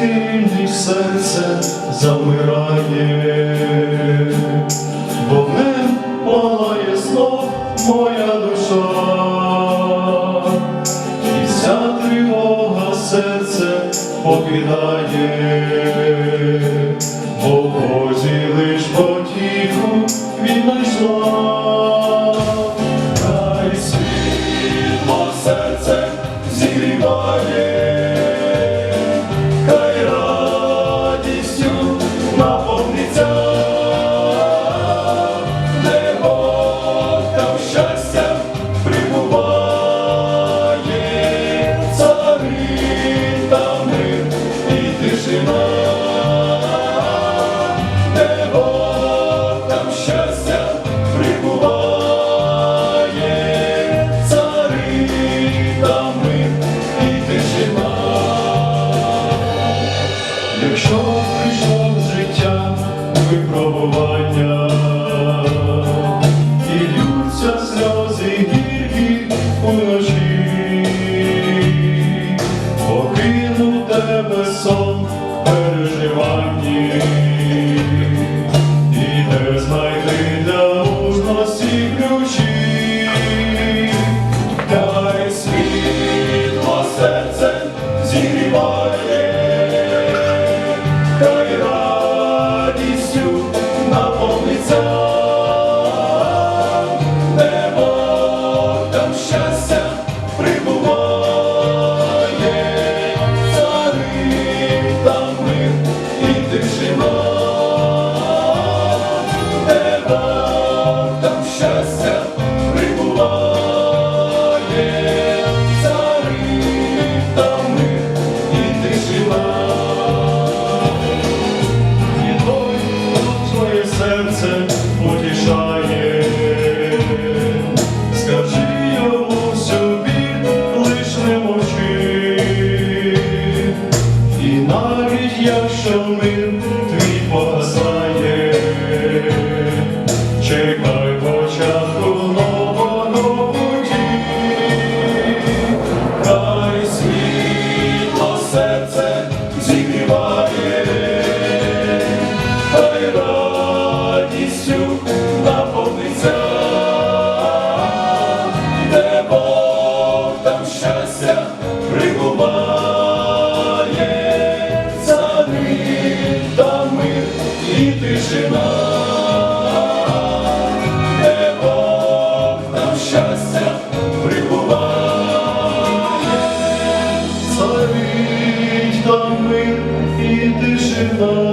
світильні серце замирає, вогнем палає знов моя душа, і вся тривога серце покидає, Якщо прийшло в життя випробування, і лються сльози гіркі уночі, покинув тебе сон в переживанні, і де знайти для мужності ключі, Хай світло серце зігріває, навіть якщо ти тишина, де Бог щастя прибуває, царить там мир і тишина.